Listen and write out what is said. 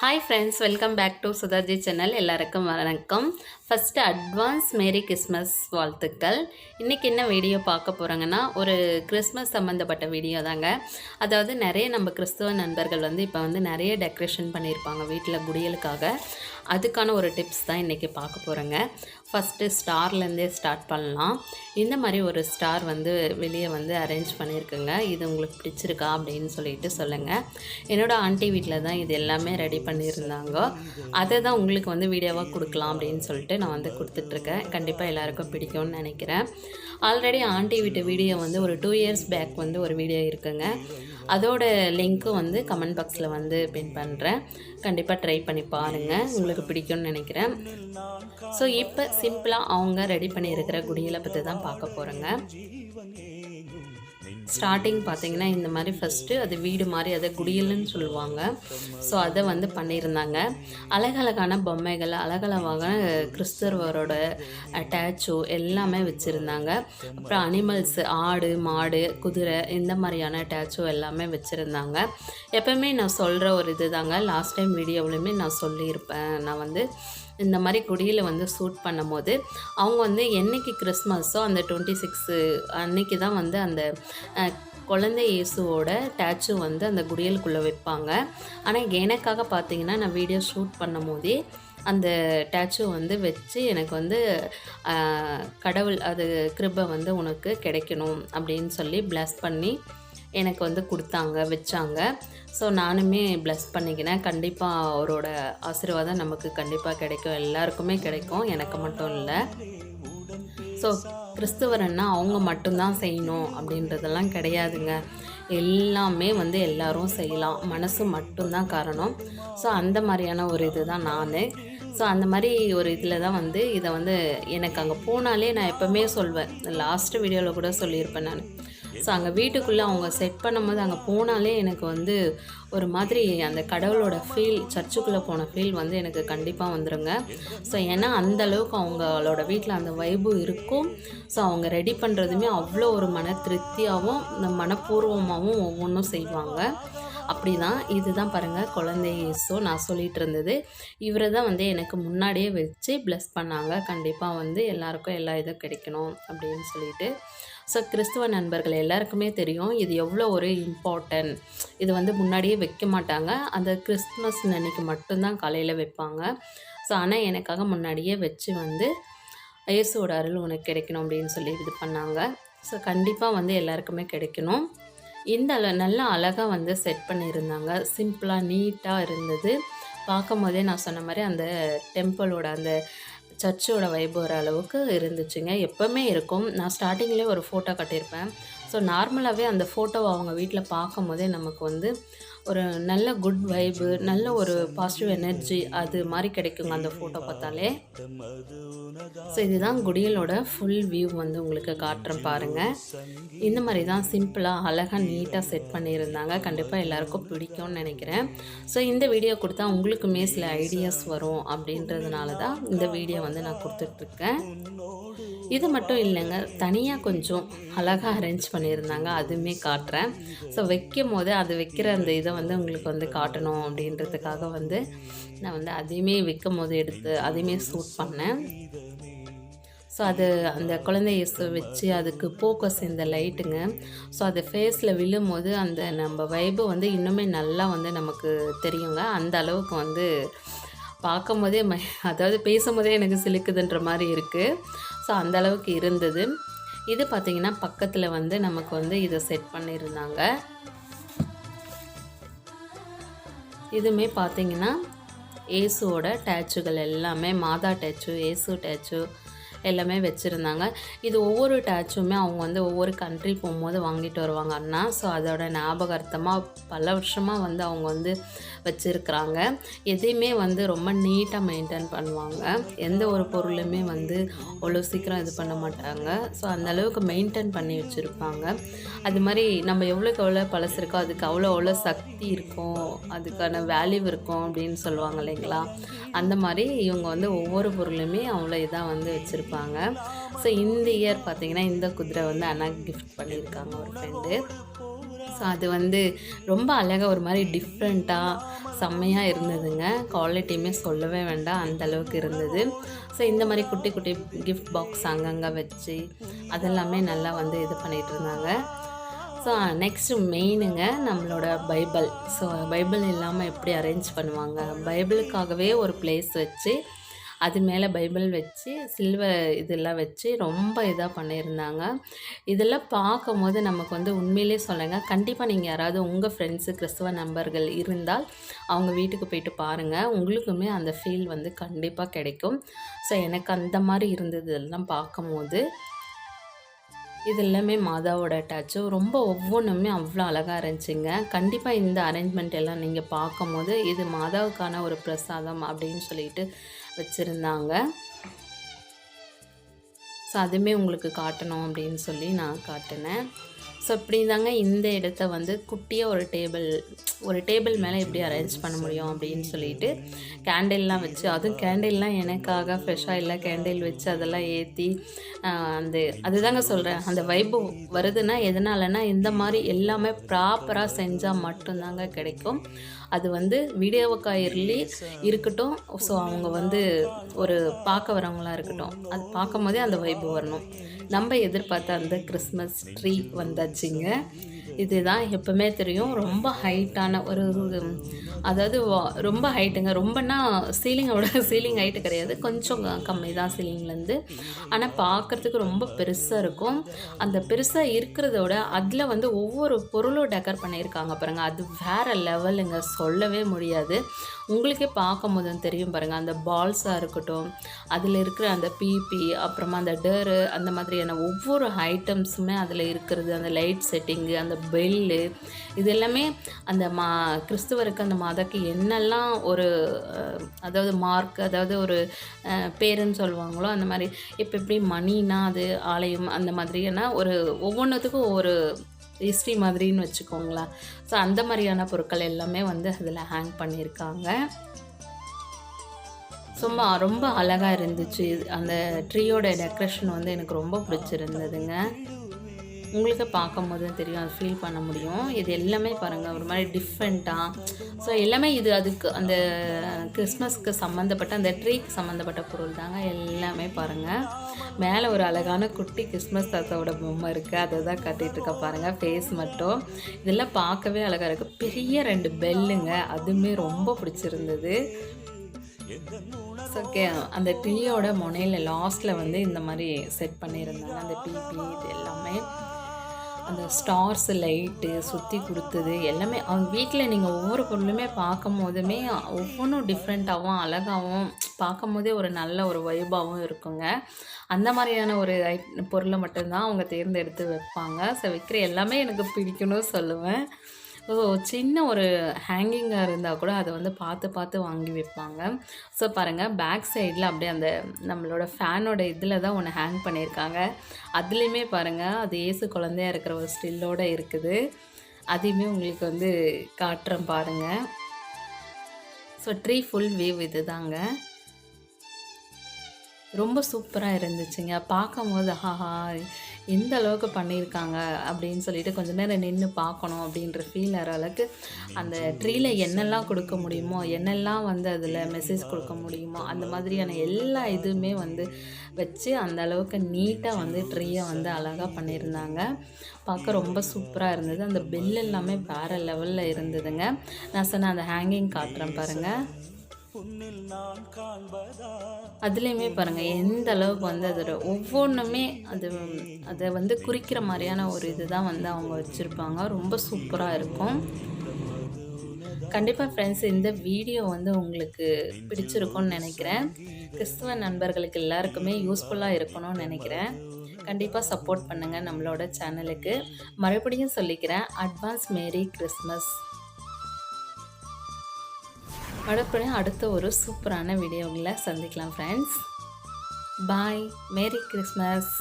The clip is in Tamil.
Hi friends welcome back to Sudhaji channel எல்லாருக்கும் வணக்கம். ஃபஸ்ட்டு அட்வான்ஸ் மேரி கிறிஸ்மஸ் வாழ்த்துக்கள். இன்றைக்கி என்ன வீடியோ பார்க்க போகிறாங்கன்னா ஒரு கிறிஸ்மஸ் சம்மந்தப்பட்ட வீடியோ தாங்க. அதாவது நிறைய நம்ம கிறிஸ்துவ நண்பர்கள் வந்து இப்போ வந்து நிறைய டெக்கரேஷன் பண்ணியிருப்பாங்க வீட்டில் குடியலுக்காக. அதுக்கான ஒரு டிப்ஸ் தான் இன்றைக்கி பார்க்க போகிறேங்க ஃபஸ்ட்டு ஸ்டார்லேருந்தே ஸ்டார்ட் பண்ணலாம். இந்த மாதிரி ஒரு ஸ்டார் வந்து வெளியே வந்து அரேஞ்ச் பண்ணியிருக்குங்க. இது உங்களுக்கு பிடிச்சிருக்கா அப்படின்னு சொல்லிட்டு சொல்லுங்கள் என்னோடய ஆண்டி வீட்டில் தான் இது எல்லாமே ரெடி பண்ணியிருந்தாங்க. அதை தான் உங்களுக்கு வந்து வீடியோவாக கொடுக்கலாம் அப்படின்னு சொல்லிட்டு நான் வந்து கொடுத்துட்ருக்கேன். கண்டிப்பாக எல்லாருக்கும் பிடிக்கும்னு நினைக்கிறேன். ஆல்ரெடி ஆண்டி வீட்டு வீடியோ வந்து ஒரு டூ இயர்ஸ் பேக் வந்து ஒரு வீடியோ இருக்குங்க. அதோட லிங்க்கும் வந்து கமெண்ட் பாக்ஸில் வந்து பின் பண்ணுறேன் கண்டிப்பாக ட்ரை பண்ணி பாருங்கள் உங்களுக்கு பிடிக்கும்னு நினைக்கிறேன். ஸோ இப்போ சிம்பிளாக அவங்க ரெடி பண்ணியிருக்கிற குடிகளை பற்றி தான் பார்க்க போகிறேங்க ஸ்டார்டிங் பார்த்தீங்கன்னா இந்த மாதிரி ஃபஸ்ட்டு அது வீடு மாதிரி அதை குடியல்னு சொல்லுவாங்க. ஸோ அதை வந்து பண்ணியிருந்தாங்க. அழகழகான பொம்மைகள் அழகழகான கிறிஸ்தவரோட அட்டாச்சோ எல்லாமே வச்சுருந்தாங்க. அப்புறம் அனிமல்ஸ் ஆடு மாடு குதிரை இந்த மாதிரியான அட்டாச்சோ எல்லாமே வச்சுருந்தாங்க. எப்போவுமே நான் சொல்கிற ஒரு இது தாங்க லாஸ்ட் டைம் வீடியோவிலையுமே நான் சொல்லியிருப்பேன். நான் வந்து இந்த மாதிரி குடியில் வந்து ஷூட் பண்ணும்போது அவங்க வந்து என்னைக்கு கிறிஸ்மஸோ அந்த டுவெண்ட்டி சிக்ஸு அன்னைக்கு தான் வந்து அந்த குழந்தை இயேசுவோட டேச்சு வந்து அந்த குடியலுக்குள்ளே வைப்பாங்க. ஆனால் எனக்காக பார்த்தீங்கன்னா நான் வீடியோ ஷூட் பண்ணும் போதே அந்த டேச்சு வந்து வச்சு எனக்கு வந்து கடவுள் அது கிருபை வந்து உனக்கு கிடைக்கணும் அப்படின்னு சொல்லி பிளஸ் பண்ணி எனக்கு வந்து கொடுத்தாங்க வச்சாங்க. ஸோ நானுமே ப்ளஸ் பண்ணிக்கினேன் கண்டிப்பாக அவரோட ஆசீர்வாதம் நமக்கு கண்டிப்பாக கிடைக்கும். எல்லாருக்குமே கிடைக்கும். எனக்கு மட்டும் இல்லை. ஸோ கிறிஸ்துவரன்னா அவங்க மட்டும்தான் செய்யணும் அப்படின்றதெல்லாம் கிடையாதுங்க. எல்லாமே வந்து எல்லாரும் செய்யலாம். மனசு மட்டும்தான் காரணம். ஸோ அந்த மாதிரியான ஒரு இது தான் நான். ஸோ அந்த மாதிரி ஒரு இதில் தான் வந்து இதை வந்து எனக்கு அங்கே போனாலே நான் எப்போவுமே சொல்வேன். லாஸ்ட்டு வீடியோவில் கூட சொல்லியிருப்பேன் நான். ஸோ அங்கே வீட்டுக்குள்ளே அவங்க செட் பண்ணும்போது அங்கே போனாலே எனக்கு வந்து ஒரு மாதிரி அந்த கடவுளோட ஃபீல் சர்ச்சுக்குள்ளே போன ஃபீல் வந்து எனக்கு கண்டிப்பாக வந்துடுங்க ஸோ ஏன்னா அந்த அளவுக்கு அவங்களோட வீட்டில் அந்த வைபு இருக்கும். ஸோ அவங்க ரெடி பண்ணுறதுமே அவ்வளோ ஒரு மன திருப்தியாகவும் இந்த மனப்பூர்வமாகவும் ஒவ்வொன்றும் செய்வாங்க. அப்படி தான் இதுதான் பாருங்கள் குழந்தை ஸோ நான் சொல்லிகிட்டு இருந்தது. இவரை தான் வந்து எனக்கு முன்னாடியே வச்சு ப்ளஸ் பண்ணாங்க. கண்டிப்பாக வந்து எல்லாருக்கும் எல்லா இதுவும் கிடைக்கணும் அப்படின்னு சொல்லிட்டு. ஸோ கிறிஸ்துவ நண்பர்கள் எல்லாருக்குமே தெரியும் இது எவ்வளோ ஒரு இம்பார்ட்டன்ட் இது வந்து முன்னாடியே வைக்க மாட்டாங்க. அந்த கிறிஸ்மஸ் அன்னைக்கு மட்டும்தான் காலையில் வைப்பாங்க. ஸோ ஆனால் எனக்காக முன்னாடியே வச்சு வந்து இயேசுவோட அருள் உனக்கு கிடைக்கணும் அப்படின்னு சொல்லி இது பண்ணாங்க. ஸோ கண்டிப்பாக வந்து எல்லாருக்குமே கிடைக்கணும். இந்த அள நல்லா அழகாக வந்து செட் பண்ணியிருந்தாங்க. சிம்பிளாக நீட்டாக இருந்தது. பார்க்கும் போதே நான் சொன்ன மாதிரி அந்த டெம்பிளோட அந்த சர்ச்சோட வைப் வர அளவுக்கு இருந்துச்சுங்க. எப்போவுமே இருக்கும். நான் ஸ்டார்டிங்லேயே ஒரு ஃபோட்டோ கட்டியிருப்பேன் ஸோ நார்மலாகவே அந்த ஃபோட்டோவை அவங்க வீட்டில் பார்க்கும் போதே நமக்கு வந்து ஒரு நல்ல குட் வைபு நல்ல ஒரு பாசிட்டிவ் எனர்ஜி அது மாதிரி கிடைக்குங்க அந்த ஃபோட்டோ பார்த்தாலே. ஸோ இதுதான் குடியலோட ஃபுல் வியூ வந்து உங்களுக்கு காட்டுறேன் பாருங்கள் இந்த மாதிரி தான் சிம்பிளாக அழகாக நீட்டாக செட் பண்ணியிருந்தாங்க. கண்டிப்பாக எல்லாருக்கும் பிடிக்கும்னு நினைக்கிறேன். ஸோ இந்த வீடியோ கொடுத்தா உங்களுக்குமே சில ஐடியாஸ் வரும் அப்படின்றதுனால தான் இந்த வீடியோ வந்து நான் கொடுத்துட்ருக்கேன் இது மட்டும் இல்லைங்க தனியாக கொஞ்சம் அழகாக அரேஞ்ச் பண்ணியிருந்தாங்க அதுவுமே காட்டுறேன். ஸோ வைக்கும் போது அது வைக்கிற அந்த இதை வந்து உங்களுக்கு வந்து காட்டணும் அப்படின்றதுக்காக வந்து நான் வந்து அதையுமே வைக்கும் போது எடுத்து அதையுமே சூட் பண்ணேன். ஸோ அது அந்த குழந்தைய வச்சு அதுக்கு ஃபோக்கஸ் இந்த லைட்டுங்க ஸோ அது ஃபேஸில் விழும்போது அந்த நம்ம வைபு வந்து இன்னுமே நல்லா வந்து நமக்கு தெரியுங்க. அந்த அளவுக்கு வந்து பார்க்கும் போதே அதாவது பேசும்போதே எனக்கு சிலுக்குதுன்ற மாதிரி இருக்குது ஸோ அந்த அளவுக்கு இருந்தது. இது பார்த்திங்கன்னா பக்கத்தில் வந்து நமக்கு வந்து இதை செட் பண்ணியிருந்தாங்க இதுவுமே பார்த்திங்கன்னா ஏசுவோட டேச்சுகள் எல்லாமே மாதா டேச்சு ஏசு டேச்சு எல்லாமே வச்சுருந்தாங்க. இது ஒவ்வொரு டேச்சுமே அவங்க வந்து ஒவ்வொரு கண்ட்ரி போகும்போது வாங்கிட்டு வருவாங்க அண்ணா. ஸோ அதோட ஞாபகார்த்தமாக பல வருஷமாக வந்து அவங்க வந்து வச்சுருக்குறாங்க. எதையுமே வந்து ரொம்ப நீட்டாக மெயின்டைன் பண்ணுவாங்க. எந்த ஒரு பொருளுமே வந்து அவ்வளோ சீக்கிரம் இது பண்ண மாட்டாங்க. ஸோ அந்த அளவுக்கு மெயின்டைன் பண்ணி வச்சுருப்பாங்க. அது மாதிரி நம்ம எவ்வளோக்கு எவ்வளோ பழசு இருக்கோ அதுக்கு அவ்வளோ அவ்வளோ சக்தி இருக்கும். அதுக்கான வேல்யூ இருக்கும் அப்படின்னு சொல்லுவாங்க இல்லைங்களா? அந்த மாதிரி இவங்க வந்து ஒவ்வொரு பொருளுமே அவ்வளோ இதாக வந்து வச்சுருப்பாங்க. ஸோ இந்த இயர் பார்த்திங்கன்னா இந்த குதிரை வந்து அண்ணா கிஃப்ட் பண்ணியிருக்காங்க ஒரு ஃப்ரெண்டு ஸோ அது வந்து ரொம்ப அழகாக ஒரு மாதிரி டிஃப்ரெண்ட்டாக செம்மையாக இருந்ததுங்க. குவாலிட்டியுமே சொல்லவே வேண்டாம். அந்த அளவுக்கு இருந்தது. ஸோ இந்த மாதிரி குட்டி குட்டி கிஃப்ட் பாக்ஸ் அங்கங்கே வச்சு அதெல்லாமே நல்லா வந்து இது பண்ணிகிட்டு இருந்தாங்க. ஸோ நெக்ஸ்ட்டு மெயினுங்க நம்மளோட பைபிள் ஸோ பைபிள் இல்லாமல் எப்படி அரேஞ்ச் பண்ணுவாங்க? பைபிளுக்காகவே ஒரு பிளேஸ் வச்சு அது மேலே பைபிள் வச்சு சில்வர் இதெல்லாம் வச்சு ரொம்ப இதாக பண்ணியிருந்தாங்க. இதெல்லாம் பார்க்கும்போது நமக்கு வந்து உண்மையிலே சொல்லுங்கள் கண்டிப்பாக நீங்கள் யாராவது உங்கள் ஃப்ரெண்ட்ஸு கிறிஸ்துவ நண்பர்கள் இருந்தால் அவங்க வீட்டுக்கு போயிட்டு பாருங்கள் உங்களுக்குமே அந்த ஃபீல் வந்து கண்டிப்பாக கிடைக்கும். ஸோ எனக்கு அந்த மாதிரி இருந்தது இதெல்லாம் பார்க்கும்போது. இது எல்லாமே மாதாவோட டச்சு ரொம்ப ஒவ்வொன்றுமே அவ்வளோ அழகாக இருந்துச்சுங்க. கண்டிப்பாக இந்த அரேஞ்ச்மெண்ட் எல்லாம் நீங்கள் பார்க்கும்போது இது மாதாவுக்கான ஒரு பிரசாதம் அப்படின்னு சொல்லிட்டு வச்சுருந்தாங்க. ஸோ அதுவுமே உங்களுக்கு காட்டணும் அப்படின்னு சொல்லி நான் காட்டினேன். ஸோ இப்படி தாங்க இந்த இடத்த வந்து குட்டியாக ஒரு டேபிள் ஒரு டேபிள் மேலே எப்படி அரேஞ்ச் பண்ண முடியும் அப்படின்னு சொல்லிட்டு கேண்டில்லாம் வச்சு அதுவும் கேண்டில்லாம் எனக்காக ஃப்ரெஷ்ஷாக இல்லை. கேண்டில் வச்சு அதெல்லாம் ஏற்றி அந்த அதுதாங்க சொல்கிறேன் அந்த வைப்பு வருதுன்னா எதனாலன்னா இந்த மாதிரி எல்லாமே ப்ராப்பராக செஞ்சால் மட்டும்தாங்க கிடைக்கும். அது வந்து வீடியோவுக்காயிரலி இருக்கட்டும். ஸோ அவங்க வந்து ஒரு பார்க்க வரவங்களாக இருக்கட்டும். அது பார்க்கும் போதே அந்த வைப்பு வரணும். நம்ம எதிர்பார்த்த அந்த கிறிஸ்மஸ் ட்ரீ வந்தாச்சுங்க. இதுதான் எப்பவுமே தெரியும். ரொம்ப ஹைட்டான ஒரு அதாவது ரொம்ப ஹைட்டுங்க ரொம்பனா சீலிங்கோட சீலிங் ஹைட்டு கிடையாது. கொஞ்சம் கம்மி தான் சீலிங்லேருந்து ஆனால் பார்க்குறதுக்கு ரொம்ப பெருசாக இருக்கும். அந்த பெருசாக இருக்கிறதோட அதில் வந்து ஒவ்வொரு பொருளும் டெக்கர் பண்ணியிருக்காங்க பாருங்கள் அது வேறு லெவலுங்க சொல்லவே முடியாது. உங்களுக்கே பார்க்கும் போது தெரியும் பாருங்கள் அந்த பால்ஸாக இருக்கட்டும் அதில் இருக்கிற அந்த பிபி அப்புறமா அந்த டேரு அந்த மாதிரியான ஒவ்வொரு ஐட்டம்ஸுமே அதில் இருக்கிறது. அந்த லைட் செட்டிங்கு அந்த பெல்லு இது எல்லாமே அந்த மா கிறிஸ்துவருக்கு அந்த மாதாக்கு என்னெல்லாம் ஒரு அதாவது மார்க் அதாவது ஒரு பேருன்னு சொல்லுவாங்களோ அந்த மாதிரி இப்போ எப்படி மணினா அது ஆலயம் அந்த மாதிரியான ஒரு ஒவ்வொன்றுத்துக்கும் ஒரு ஹிஸ்ட்ரி மாதிரின்னு வச்சுக்கோங்களேன். ஸோ அந்த மாதிரியான பொருட்கள் எல்லாமே வந்து அதில் ஹேங் பண்ணியிருக்காங்க. சும்மா ரொம்ப அழகாக இருந்துச்சு. அந்த ட்ரீயோட டெக்கரேஷன் வந்து எனக்கு ரொம்ப பிடிச்சிருந்ததுங்க. உங்களுக்கு பார்க்கும் போது தெரியும் அது ஃபீல் பண்ண முடியும். இது எல்லாமே பாருங்கள் ஒரு மாதிரி டிஃப்ரெண்ட்டாக ஸோ எல்லாமே இது அதுக்கு அந்த கிறிஸ்மஸ்க்கு சம்மந்தப்பட்ட அந்த ட்ரீக்கு சம்மந்தப்பட்ட பொருள் தாங்க எல்லாமே பாருங்கள் மேலே ஒரு அழகான குட்டி கிறிஸ்மஸ் தாத்தாவோட பொம்மை இருக்குது அதை தான் கட்டிகிட்டு இருக்க பாருங்கள் ஃபேஸ் மட்டும். இதெல்லாம் பார்க்கவே அழகாக இருக்குது பெரிய ரெண்டு பெல்லுங்க அதுவுமே ரொம்ப பிடிச்சிருந்தது. ஓகே அந்த டீயோட முனையில் லாஸ்ட்டில் வந்து இந்த மாதிரி செட் பண்ணியிருந்தாங்க அந்த டிபி இது எல்லாமே. அந்த ஸ்டார்ஸ் லைட்டு சுற்றி கொடுத்தது எல்லாமே அவங்க வீட்டில் நீங்கள் ஒவ்வொரு பொருளுமே பார்க்கும் போதுமே ஒவ்வொன்றும் டிஃப்ரெண்ட்டாகவும் அழகாகவும் பார்க்கும் போதே ஒரு நல்ல ஒரு வைபாகவும் இருக்குங்க. அந்த மாதிரியான ஒரு பொருளை மட்டும்தான் அவங்க தேர்ந்தெடுத்து வைப்பாங்க. ஸோ வைக்கிற எல்லாமே எனக்கு பிடிக்கணும்னு சொல்லுவேன். ஸோ சின்ன ஒரு ஹேங்கிங்காக இருந்தால் கூட அதை வந்து பார்த்து பார்த்து வாங்கி வைப்பாங்க. ஸோ பாருங்கள் பேக் சைடில் அப்படியே அந்த நம்மளோட ஃபேனோட இதில் தான் ஒன்று ஹேங் பண்ணியிருக்காங்க. அதுலேயுமே பாருங்கள் அது ஏசு குழந்தையாக இருக்கிற ஒரு ஸ்டில்லோடு இருக்குது. அதையுமே உங்களுக்கு வந்து காட்டுறேன் பாருங்கள் ஸோ ட்ரீ ஃபுல் வியூ இது தாங்க ரொம்ப சூப்பராக இருந்துச்சுங்க. பார்க்கும் போது ஹாஹா எந்த அளவுக்கு பண்ணியிருக்காங்க அப்படின்னு சொல்லிட்டு கொஞ்ச நேரம் நின்று பார்க்கணும் அப்படின்ற ஃபீல் ஆகிற அளவுக்கு அந்த ட்ரீல என்னெல்லாம் கொடுக்க முடியுமோ என்னெல்லாம் வந்து அதில் மெசேஜ் கொடுக்க முடியுமோ அந்த மாதிரியான எல்லா இதுவுமே வந்து வச்சு அந்த அளவுக்கு நீட்டாக வந்து ட்ரீயை வந்து அழகாக பண்ணியிருந்தாங்க. பார்க்க ரொம்ப சூப்பராக இருந்தது. அந்த பெல் எல்லாமே வேறு லெவலில் இருந்ததுங்க. நான் சொன்ன அந்த ஹேங்கிங் காட்டுறேன் பாருங்கள் அதுலேயுமே பாருங்கள் எந்த அளவுக்கு வந்து அதோட ஒவ்வொன்றுமே அது அதை வந்து குறிக்கிற மாதிரியான ஒரு இது தான் வந்து அவங்க வச்சுருப்பாங்க. ரொம்ப சூப்பராக இருக்கும். கண்டிப்பாக ஃப்ரெண்ட்ஸ் இந்த வீடியோ வந்து உங்களுக்கு பிடிச்சிருக்கும்னு நினைக்கிறேன். கிறிஸ்துவ நண்பர்களுக்கு எல்லாருக்குமே யூஸ்ஃபுல்லாக இருக்கணும்னு நினைக்கிறேன். கண்டிப்பாக சப்போர்ட் பண்ணுங்கள் நம்மளோட சேனலுக்கு மறுபடியும் சொல்லிக்கிறேன் அட்வான்ஸ் மேரி கிறிஸ்மஸ் மறுபடியும் அடுத்த ஒரு சூப்பரான வீடியோவில் சந்திக்கலாம் ஃப்ரெண்ட்ஸ் பாய் மேரி கிறிஸ்மஸ்